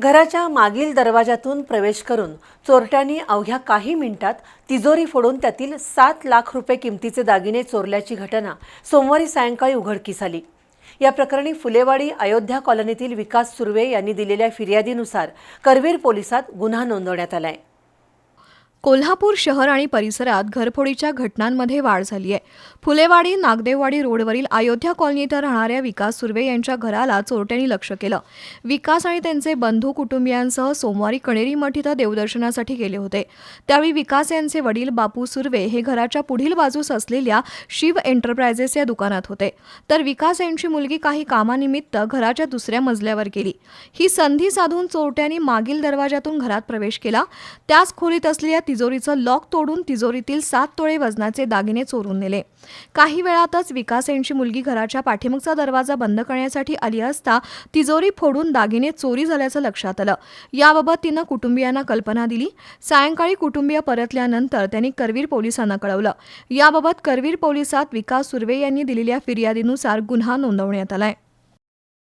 घराच्या मागील दरवाजातून प्रवेश करून चोरट्यांनी अवघ्या काही मिनिटात तिजोरी फोडून त्यातील सात लाख रुपये किमतीचे दागिने चोरल्याची घटना सोमवारी सायंकाळी उघडकीस आली. या प्रकरणी फुलेवाडी अयोध्या कॉलनीतील विकास सुर्वे यांनी दिलेल्या फिर्यादीनुसार करवीर पोलिसात गुन्हा नोंदवण्यात आलाय. कोल्हापूर शहर आणि परिसरात घरफोडीच्या घटनांमध्ये वाढ झाली आहे. फुलेवाडी नागदेववाडी रोडवरील अयोध्या कॉलनी इथं राहणाऱ्या विकास सुर्वे यांच्या घराला चोरट्यांनी लक्ष केलं. विकास आणि त्यांचे बंधू कुटुंबियांसह सोमवारी कणेरी मठ इथं देवदर्शनासाठी गेले होते. त्यावेळी विकास यांचे वडील बापू सुर्वे हे घराच्या पुढील बाजूस असलेल्या शिव एंटरप्रायझेस या दुकानात होते. तर विकास यांची मुलगी काही कामानिमित्त घराच्या दुसऱ्या मजल्यावर गेली. ही संधी साधून चोरट्यांनी मागील दरवाजातून घरात प्रवेश केला. त्याच खोलीत असलेल्या तिजोरीचं लॉक तोडून तिजोरीतील सात तोळे वजनाचे दागिने चोरून नेले. काही वेळातच विकास यांची मुलगी घराच्या पाठीमागचा दरवाजा बंद करण्यासाठी आली असता तिजोरी फोडून दागिने चोरी झाल्याचं लक्षात आलं. याबाबत तिनं कुटुंबियांना कल्पना दिली. सायंकाळी कुटुंबीय परतल्यानंतर त्यांनी करवीर पोलिसांना कळवलं. याबाबत करवीर पोलिसात विकास सुर्वे यांनी दिलेल्या फिर्यादीनुसार गुन्हा नोंदवण्यात आलाय.